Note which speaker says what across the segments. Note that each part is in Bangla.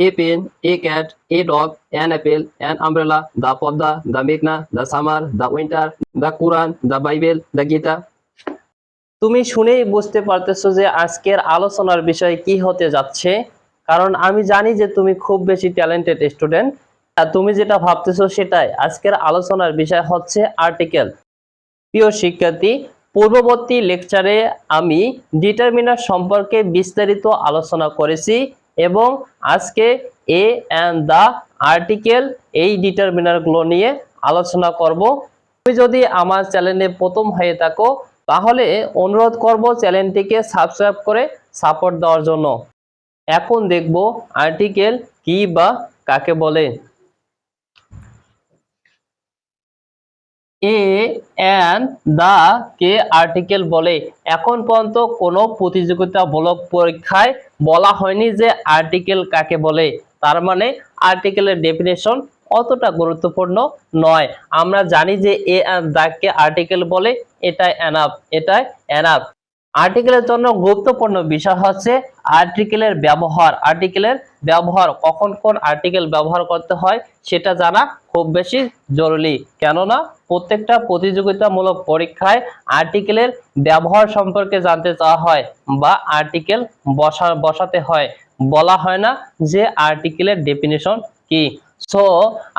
Speaker 1: A pen, a cat, a dog, an apple, an umbrella, the Podda, the Meghna, the summer, the winter, the Quran, the Bible, the Gita.
Speaker 2: তুমি শুনেই বুঝতে পারতেছো যে আজকের আলোচনার বিষয় কি হতে যাচ্ছে। কারণ আমি জানি যে তুমি খুব বেশি ট্যালেন্টেড স্টুডেন্ট আর তুমি যেটা ভাবতেছো সেটাই। আজকের আলোচনার বিষয় হচ্ছে আর্টিকেল প্রিয় শিক্ষার্থী পূর্ববর্তী লেকচারে আমি ডিটারমিনার সম্পর্কে বিস্তারিত আলোচনা করেছি। এবং আজকে এ অ্যান্ড দ্য আর্টিকেল এই ডিটারমিনারগুলো নিয়ে আলোচনা করব। তুমি যদি আমার চ্যানেলে প্রথম হয়ে থাকো, তাহলে অনুরোধ করব চ্যানেলটিকে সাবস্ক্রাইব করে সাপোর্ট দেওয়ার জন্য। এখন দেখব আর্টিকেল কি বা কাকে বলে। এ অ্যান্ড দা কে আর্টিকেল বলে। এখন পর্যন্ত কোনো প্রতিযোগিতামূলক পরীক্ষায় বলা হয়নি যে আর্টিকেল কাকে বলে। তার মানে আর্টিকেলের ডেফিনেশন অতটা গুরুত্বপূর্ণ নয়। আমরা জানি যে এ অ্যান্ড দাকে আর্টিকেল বলে, এটাই অ্যানাপ এটাই এনাফ আর্টিকেলের জন্য গুরুত্বপূর্ণ বিষয় হচ্ছে আর্টিকেলের ব্যবহার। আর্টিকেলের ব্যবহার, কখন কোন আর্টিকেল ব্যবহার করতে হয় সেটা জানা খুব বেশি জরুরি। কেননা প্রত্যেকটা প্রতিযোগিতামূলক পরীক্ষায় আর্টিকেলের ব্যবহার সম্পর্কে জানতে চাওয়া হয় বা আর্টিকেল বসা, বসাতে হয়। বলা হয় না যে আর্টিকেলের ডেফিনেশন কি। সো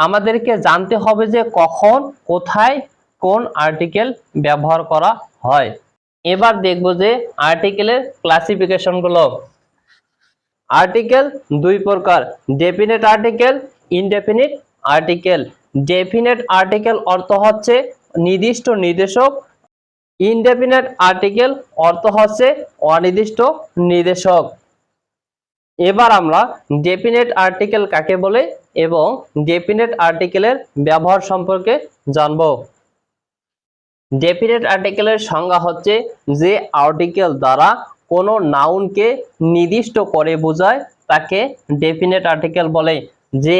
Speaker 2: আমাদেরকে জানতে হবে যে কখন, কোথায় কোন আর্টিকেল ব্যবহার করা হয়। এবার দেখব যে আর্টিকেলের ক্লাসিফিকেশনগুলো। আর্টিকেল দুই প্রকার definite article indefinite article definite article অর্থ হচ্ছে নির্দিষ্ট নির্দেশক ইনডেফিনেট আর্টিকেল অর্থ হচ্ছে অনির্দিষ্ট নির্দেশক। এবার আমরা ডেফিনেট আর্টিকেল কাকে বলে এবং ডেফিনেট আর্টিকেলের ব্যবহার সম্পর্কে জানব। ডেফিনেট আর্টিকেলের সংজ্ঞা হচ্ছে যে আর্টিকেল দ্বারা কোনো নাউনকে নির্দিষ্ট করে বোঝায়, তাকে ডেফিনেট আর্টিকেল বলে। যে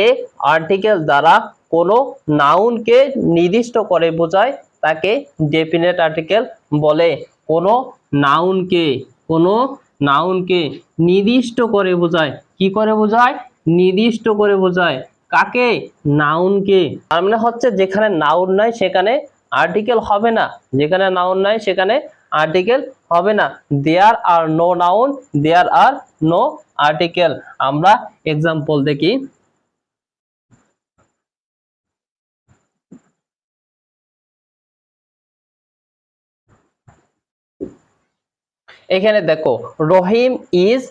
Speaker 2: আর্টিকেল দ্বারা কোনো নাউনকে নির্দিষ্ট করে বোঝায়, তাকে ডেফিনেট আর্টিকেল বলে। কোনো নাউনকে কোনো নাউনকে নির্দিষ্ট করে বোঝায়, কি করে বোঝায়? নির্দিষ্ট করে বোঝায়। কাকে? নাউনকে। তার মানে হচ্ছে যেখানে নাউন নাই, সেখানে আর্টিকেল হবে না। যেখানে নাউন নাই, সেখানে আর্টিকেল হবে না। There are no noun there are no article আমরা এক্সাম্পল দেখি। এখানে দেখো, Rahim is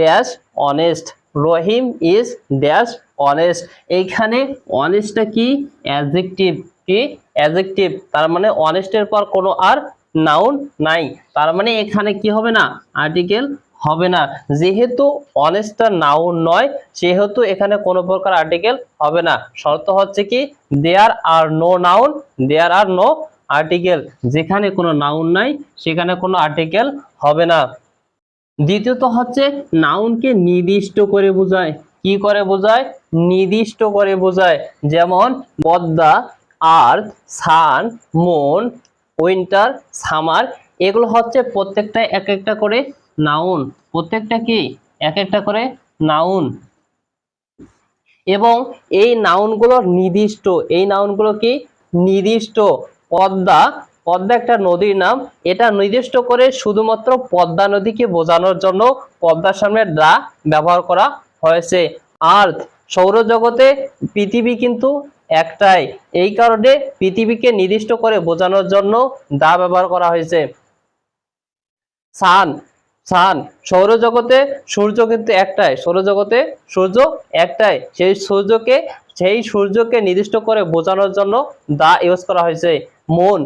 Speaker 2: dash honest Rahim is dash honest এইখানে অনেস্টটা কি? অ্যাডজেক্টিভ কি? অ্যাডজেক্টিভ তার মানে অনেস্টের পর কোনো আর নাউন নাই। তার মানে এখানে কি হবে না? আর্টিকেল হবে না। যেহেতু অনেস্টটা নাউন নয়, সেহেতু এখানে কোনো প্রকার আর্টিকেল হবে না। শর্ত হচ্ছে কি there are no noun there are no article যেখানে কোনো নাউন নাই, সেখানে কোনো আর্টিকেল হবে না। দ্বিতীয়ত হচ্ছে নাউনকে নির্দিষ্ট করে বোঝায়। কি করে বোঝায়? নির্দিষ্ট করে বোঝায়। যেমন Padma earth, sun, moon, winter, summer, এগুলো হচ্ছে প্রত্যেকটা এক একটা করে নাউন। প্রত্যেকটা কি? এক একটা করে নাউন। এবং এই নাউনগুলো নির্দিষ্ট, এই নাউনগুলো কি? নির্দিষ্ট পদ্মা। পদ্মা একটা নদীর নাম। এটা নির্দিষ্ট করে শুধুমাত্র পদ্মা নদীকে বোঝানোর জন্য পদ্মার সামনে ডা ব্যবহার করা হয়েছে। আর্থ, সৌরজগতে পৃথিবী কিন্তু একটাই, এই কারণে পৃথিবীকে নির্দিষ্ট করে বোঝানোর জন্য দা ব্যবহার করা হয়েছে। সান সান, সৌরজগতে সূর্য কিন্তু একটাই, সৌরজগতে সূর্য একটাই। সেই সূর্যকে সেই সূর্যকে নির্দিষ্ট করে বোঝানোর জন্য দা ইউজ করা হয়েছে। মন,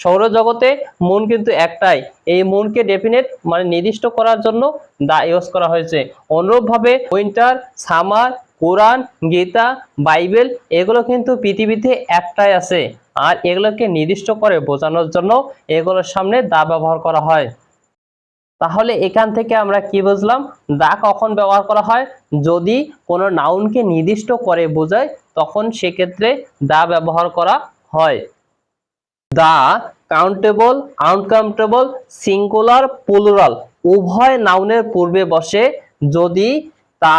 Speaker 2: সৌরজগতে মুন কিন্তু একটাই। এই মুনকে ডেফিনেট মানে নির্দিষ্ট করার জন্য দা ইউজ করা হয়েছে। অনুরূপভাবে winter, summer Quran, Gita, Bible, এগুলো কিন্তু পৃথিবীতে একটাই আছে। আর এগুলোকে নির্দিষ্ট করে বোঝানোর জন্য এগুলোর সামনে দা ব্যবহার করা হয়। তাহলে এখান থেকে আমরা কি বুঝলাম? দা কখন ব্যবহার করা হয়? যদি কোনো নাউনকে নির্দিষ্ট করে বোঝায়, তখন সেক্ষেত্রে দা ব্যবহার করা হয়। The countable uncountable singular plural উভয় নাউনের পূর্বে বসে যদি তা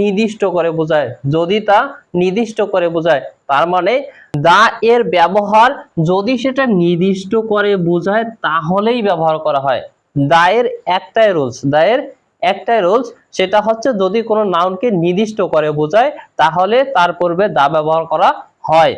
Speaker 2: নির্দিষ্ট করে বোঝায়। যদি তা নির্দিষ্ট করে বোঝায়, তার মানে দা এর ব্যবহার যদি সেটা নির্দিষ্ট করে বোঝায়, তাহলেই ব্যবহার করা হয়। দায়ের একটাই রুলস, দায়ের একটাই রুলস, সেটা হচ্ছে যদি কোনো নাউনকে নির্দিষ্ট করে বোঝায়, তাহলে তার পূর্বে দা ব্যবহার করা হয়।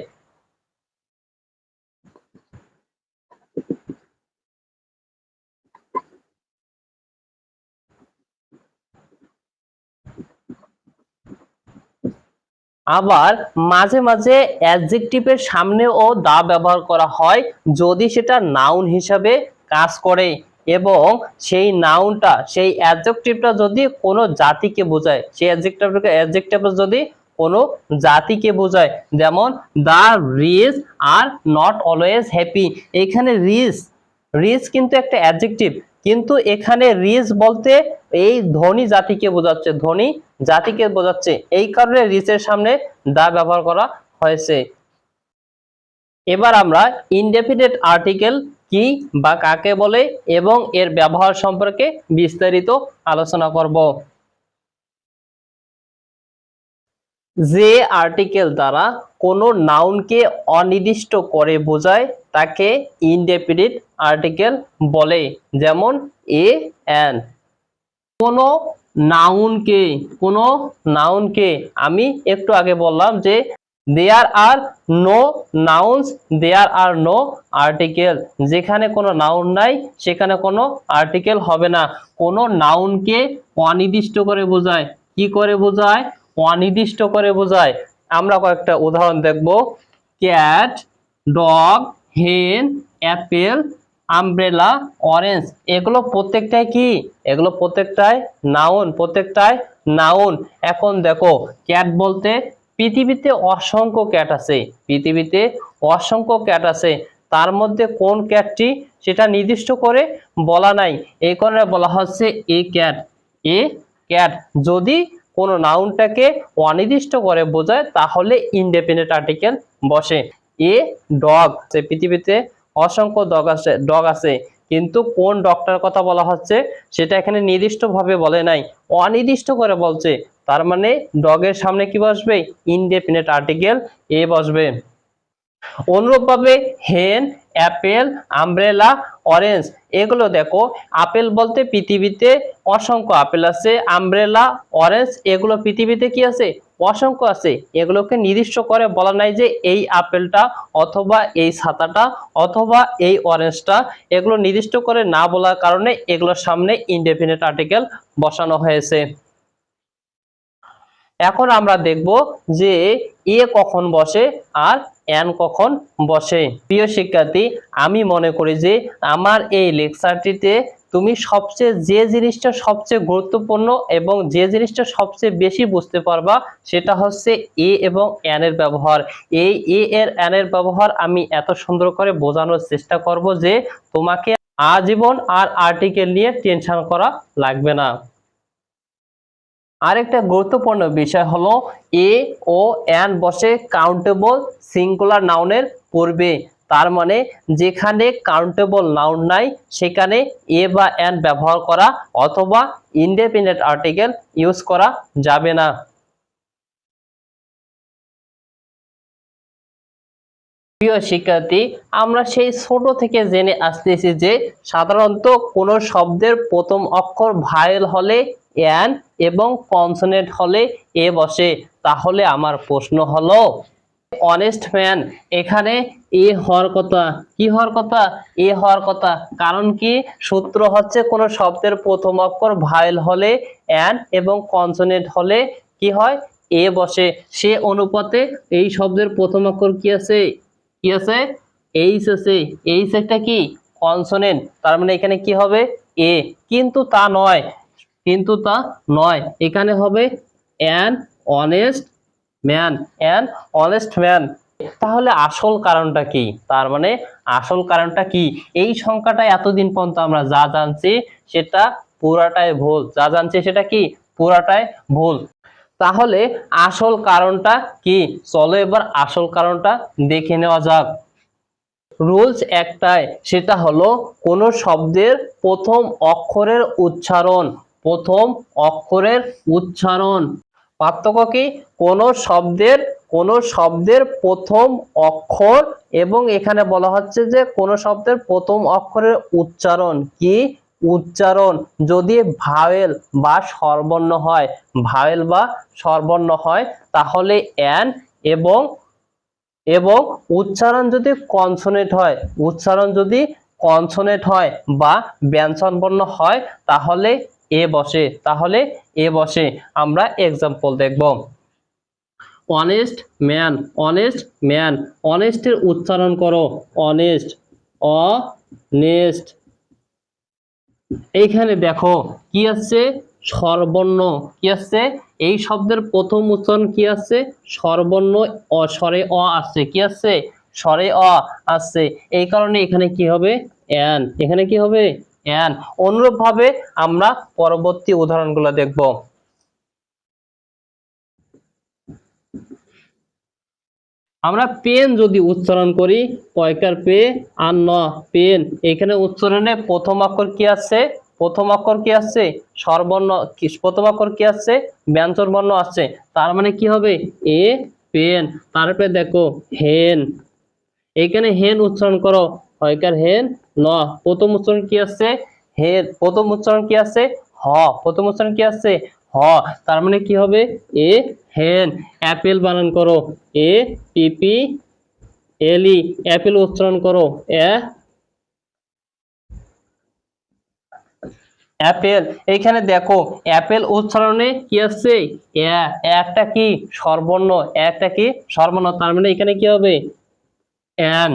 Speaker 2: আবার মাঝে মাঝে অ্যাডজেক্টিভের সামনেও দা ব্যবহার করা হয় যদি সেটা নাউন হিসাবে কাজ করে এবং সেই নাউনটা সেই অ্যাডজেক্টিভটা যদি কোনো জাতিকে বোঝায়, সেই অ্যাডজেক্টিভটা অ্যাডজেক্টিভটা যদি কোনো জাতিকে বোঝায়, যেমন the rich are not always happy. এখানে রিচ রিচ কিন্তু একটা অ্যাডজেক্টিভ কিন্তু এখানে রিচ বলতে এই ধনী জাতিকে বোঝাচ্ছে, ধনী জাতিকে বোঝাচ্ছে। এই কারণে রিচের সামনে দা ব্যবহার করা হয়েছে। এবার আমরা ইনডেফিনেট আর্টিকেল কি বা কাকে বলে এবং এর ব্যবহার সম্পর্কে বিস্তারিত আলোচনা করব। যে আর্টিকেল দ্বারা কোনো নাউনকে অনির্দিষ্ট করে বোঝায়, তাকে ইনডেফিনিট আর্টিকেল বলে, যেমন এ অ্যান কোনো নাউনকে কোনো নাউনকে আমি একটু আগে বললাম যে there are no nouns there are no article যেখানে কোনো নাউন নাই, সেখানে কোনো আর্টিকেল হবে না। কোনো নাউনকে অনির্দিষ্ট করে বোঝায়। কি করে বোঝায়? অনির্দিষ্ট করে বোঝায়। আমরা কয়েকটা উদাহরণ দেখব। Cat, dog, hen, apple, umbrella, orange. এগুলো প্রত্যেকটাই কি? এগুলো প্রত্যেকটাই নাউন প্রত্যেকটাই নাউন। এখন দেখো, ক্যাট বলতে পৃথিবীতে অসংখ্য ক্যাট আছে। পৃথিবীতে অসংখ্য ক্যাট আছে। তার মধ্যে কোন ক্যাটটি? সেটা নির্দিষ্ট করে বলা নাই। এই কারণে বলা হচ্ছে এ ক্যাট। এ ক্যাট। যদি কোনো নাউনটাকে অনির্দিষ্ট করে বোঝায়, তাহলে ইনডেপেন্ডেন্ট আর্টিকেল বসে। এ ডগ সে পৃথিবীতে অসংখ্য ডগ আছে ডগ আছে, কিন্তু কোন ডগটার কথা বলা হচ্ছে, সেটা এখানে নির্দিষ্টভাবে বলে নাই। অনির্দিষ্ট করে বলছে, তার মানে ডগের সামনে কি বসবে? ইনডেফিনেট আর্টিকেল এ বসবে। অনুরূপভাবে হেন অ্যাপেল, আমব্রেলা, অরেঞ্জ, এগুলো দেখো। আপেল বলতে পৃথিবীতে অসংখ্য আপেল আছে, আমব্রেলা, অরেঞ্জ, এগুলো পৃথিবীতে কি আছে? অসংখ্য আছে। এগুলোকে নির্দিষ্ট করে বলা নাই যে এই আপেলটা অথবা এই ছাতাটা অথবা এই অরেঞ্জটা। এগুলো নির্দিষ্ট করে না বলার কারণে এগুলোর সামনে ইনডেফিনিট আর্টিকেল বসানো হয়েছে। এখন আমরা দেখব যে এ কখন বসে আর এন কখন বসে। প্রিয় শিক্ষার্থী, আমি মনে করি যে আমার এই লেকচারটিতে তুমি সবচেয়ে যে জিনিসটা সবচেয়ে গুরুত্বপূর্ণ এবং যে জিনিসটা সবচেয়ে বেশি বুঝতে পারবা সেটা হচ্ছে এ এবং এন এর ব্যবহার। এই এ এর এন এর ব্যবহার আমি এত সুন্দর করে বোঝানোর চেষ্টা করব যে তোমাকে আজীবন আর আর্টিকেল নিয়ে টেনশন করা লাগবে না। আরেকটা গুরুত্বপূর্ণ বিষয় হলো এ ও এন বসে কাউন্টেবল সিঙ্গুলার নাউনের পূর্বে। তার মানে যেখানে কাউন্টেবল নাউন নাই, সেখানে এ বা এন ব্যবহার করা অথবা ইনডেপেন্ডেন্ট আর্টিকেল ইউজ করা যাবে না। প্রিয় শিক্ষার্থী, আমরা সেই ছোট থেকে জেনে আসতেছি যে সাধারণত কোনো শব্দের প্রথম অক্ষর ভায়েল হলে এন এবং কনসোনেন্ট হলে এ বসে। তাহলে আমার প্রশ্ন হলো অনেস্ট ম্যান এখানে এ হওয়ার কথা, কি হওয়ার কথা? এ হওয়ার কথা। কারণ কি? সূত্র হচ্ছে কোনো শব্দের প্রথম অক্ষর ভায়েল হলে এন এবং কনসোনেন্ট হলে কি হয়? এ বসে। সে অনুপাতে এই শব্দের প্রথম অক্ষর কি আছে? কি আছে? এইচ আছে। এইচ একটা কি? কনসোনেন্ট তার মানে এখানে কি হবে? এ কিন্তু তা নয়। কিন্তু তা নয়। এখানে হবে an honest man an honest man তাহলে আসল কারণটা কি? তার মানে আসল কারণটা কি? এই সংখ্যাটা এতদিন পর্যন্ত আমরা যা জানছি, সেটা পুরাটাই ভুল। যা জানছি, সেটা কি? পুরাটাই ভুল। তাহলে আসল কারণটা কি? চলো এবার আসল কারণটা দেখে নেওয়া যাক। রুলস একটাই, সেটা হলো কোনো শব্দের প্রথম অক্ষরের উচ্চারণ। প্রথম অক্ষরের উচ্চারণ। পার্থক্য কি? কোনো শব্দের কোনো শব্দের প্রথম অক্ষর এবং এখানে বলা হচ্ছে যে কোনো শব্দের প্রথম অক্ষরের উচ্চারণ। কি? উচ্চারণ। যদি ভাওয়েল বা স্বরবর্ণ হয়, ভাওয়েল বা স্বরবর্ণ হয়, তাহলে অ্যান এবং এবং উচ্চারণ যদি কনসোনেট হয়, উচ্চারণ যদি কনসোনেট হয় বা ব্যঞ্জনবর্ণ হয়, তাহলে এ বসে, তাহলে এ বসে আমরা এক্সাম্পল দেখব। অনেস্ট ম্যান অনেস্ট ম্যান অনেস্টের উচ্চারণ করো। অনেস্ট অনেস্ট এইখানে দেখো, কি আছে স্বরবর্ণ কি আছে এই শব্দের প্রথম উচ্চারণ কি আছে স্বরবর্ণ অ, স্বরে অ আছে কি আছে স্বরে অ আছে এই কারণে এখানে কি হবে? অ্যান এখানে কি হবে? অ্যান অনুরূপ ভাবে আমরা পরবর্তী উদাহরণগুলো দেখব। আমরা পেন যদি উচ্চারণ করি পয়কার পে আর ন, পেন। এখানে উচ্চারণে প্রথম অক্ষর কি আছে? প্রথম অক্ষর কি আছে? স্বরবর্ণ কি, প্রথম অক্ষর কি আছে? ব্যঞ্জন বর্ণ আছে। তার মানে কি হবে? A, pen. তারপরে দেখো, হেন। এখানে হেন উচ্চারণ করো। হয়কার হেন, ন। প্রথম উচ্চারণ কি আছে? হেন। প্রথম উচ্চারণ কি আছে? হ। প্রথম উচ্চারণ কি আছে? হ। তার মানে কি হবে? এ, হেন। অ্যাপেল বানান করো। এ পিপি এলি অ্যাপেল উচ্চারণ করো। A, apple. এইখানে দেখো, অ্যাপেল উচ্চারণে কি এ, একটা কি? সর্বর্ণ। একটা কি? সর্বর্ণ। তার মানে এখানে কি হবে? অ্যান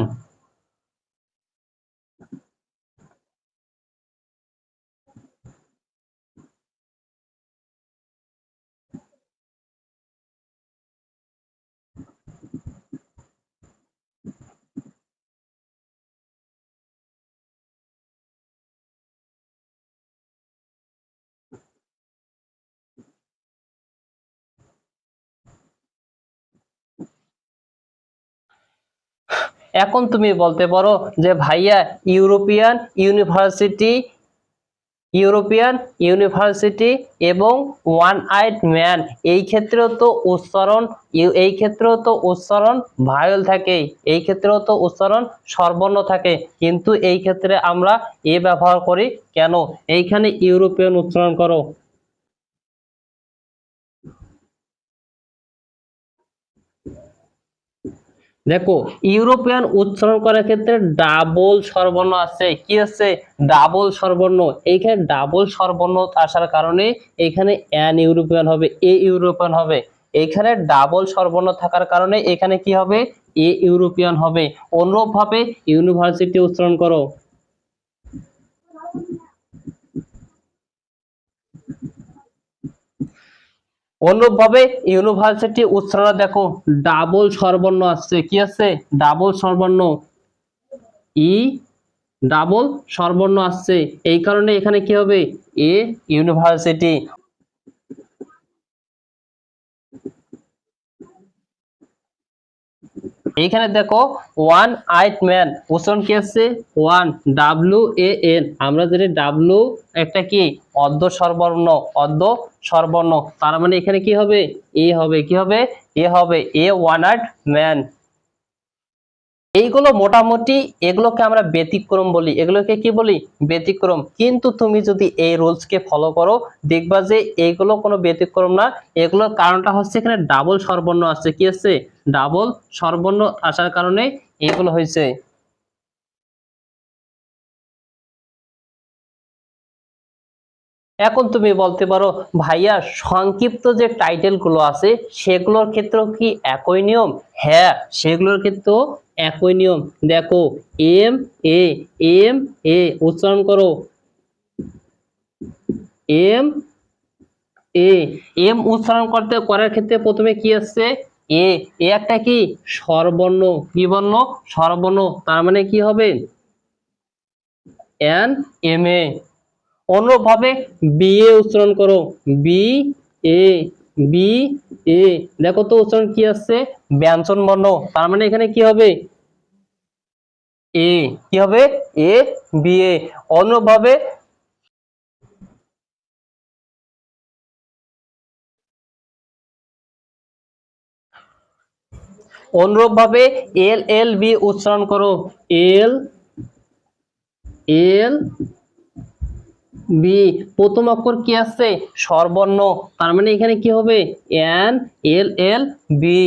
Speaker 2: এখন তুমি বলতে পারো যে ভাইয়া ইউরোপিয়ান ইউনিভার্সিটি ইউরোপিয়ান ইউনিভার্সিটি এবং ওয়ান আইড ম্যান। এই ক্ষেত্রেও তো উচ্চারণ, এই ক্ষেত্রেও তো উচ্চারণ ভায়োল থাকে, এই ক্ষেত্রেও তো উচ্চারণ সর্বর্ণ থাকে। কিন্তু এই ক্ষেত্রে আমরা এ ব্যবহার করি কেন? এইখানে ইউরোপিয়ান উচ্চারণ করো। দেখো, ইউরোপিয়ান উচ্চারণ করার ক্ষেত্রে ডাবল স্বরবর্ণ আছে। কি আছে? ডাবল স্বরবর্ণ। এইখানে ডাবল স্বরবর্ণ আসার কারণে এখানে অ্যান ইউরোপিয়ান হবে, এ ইউরোপিয়ান হবে। এখানে ডাবল স্বরবর্ণ থাকার কারণে এখানে কি হবে? এ ইউরোপিয়ান হবে। অনুরূপ ভাবে ইউনিভার্সিটি উচ্চারণ করো। অনুরূপভাবে ইউনিভার্সিটি উচ্চারণ দেখো ডাবল সর্বর্ণ আসছে। কি আছে ডাবল সর্বর্ণ। ই ডাবল সর্বর্ণ আসছে। এই কারণে এখানে কি হবে? A university. এইখানে দেখো ওয়ান আইট ম্যান উচ্চারণ কি আছে? ওয়ান ডাব্লিউ এ এন আমরা যদি ডাব্লিউ একটা কি? অর্ধ সর্বর্ণ অর্ধ সর্বর্ণ তার মানে এখানে কি হবে? এ হবে, কি হবে? এ হবে। এ ওয়ান আইট ম্যান এইগুলো মোটামুটি এগুলোকে আমরা ব্যতিক্রম বলি। এগুলোকে কি বলি? ব্যতিক্রম। কিন্তু তুমি যদি এই রুলসকে ফলো করো, দেখবা যে এইগুলো কোনো ব্যতিক্রম না। এগুলোর কারণটা হচ্ছে এখানে ডাবল স্বরবর্ণ আছে। কি আছে? ডাবল স্বরবর্ণ আসার কারণে এগুলো হয়েছে। এখন তুমি বলতে পারো, ভাইয়া, সংক্ষিপ্ত যে টাইটেলগুলো আছে, সেগুলোর ক্ষেত্রেও কি একই নিয়ম? হ্যাঁ সেগুলোর ক্ষেত্রেও একই নিয়ম। দেখো, এম, এ এম, এ, উচ্চারণ করো। এম, এ, এম উচ্চারণ করতে, করার ক্ষেত্রে প্রথমে কি আসছে? এ একটা কি? স্বরবর্ণ। কি বর্ণ? স্বরবর্ণ। তার মানে কি হবে? An, M, A. অনুরূপভাবে বি, এ উচ্চারণ করো। B, A B, A. দেখো তো উচ্চারণ কি আসছে? ব্যঞ্জন বর্ণ। তার মানে এখানে কি হবে? এ, কি হবে? এ, বি, এ। অনুভাবে অনুরূপভাবে এল এল, বি উচ্চারণ করো। L L, B. প্রথম অক্ষর কি আছে? স্বরবর্ণ। তার মানে এখানে কি হবে? An, L L, B.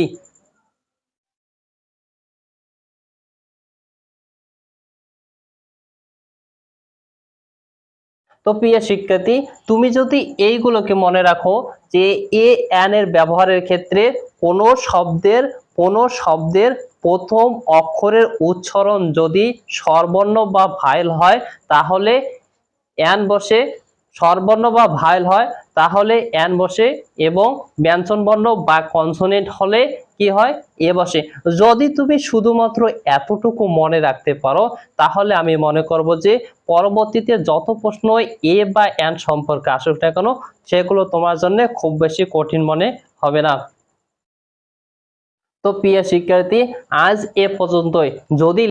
Speaker 2: তো প্রিয় শিক্ষার্থী, তুমি যদি এইগুলোকে মনে রাখো যে এ এন এর ব্যবহারের ক্ষেত্রে কোনো শব্দের কোনো শব্দের প্রথম অক্ষরের উচ্চারণ যদি স্বরবর্ণ বা ভাইল হয়, তাহলে অ্যান বসে স্বরবর্ণ বা ভাইল হয়, তাহলে এন বসে এবং ব্যঞ্জনবর্ণ বা কনসোনেন্ট হলে কি হয়? এ বসে। যদি তুমি শুধুমাত্র এতটুকু মনে রাখতে পারো, তাহলে আমি মনে করব যে পরবর্তীতে যত প্রশ্ন এ বা এন সম্পর্কে আসুক না কেন, সেগুলো তোমার জন্য খুব বেশি কঠিন মনে হবে না। তো প্রিয় শিক্ষার্থী, আজ এ পর্যন্তই। যদি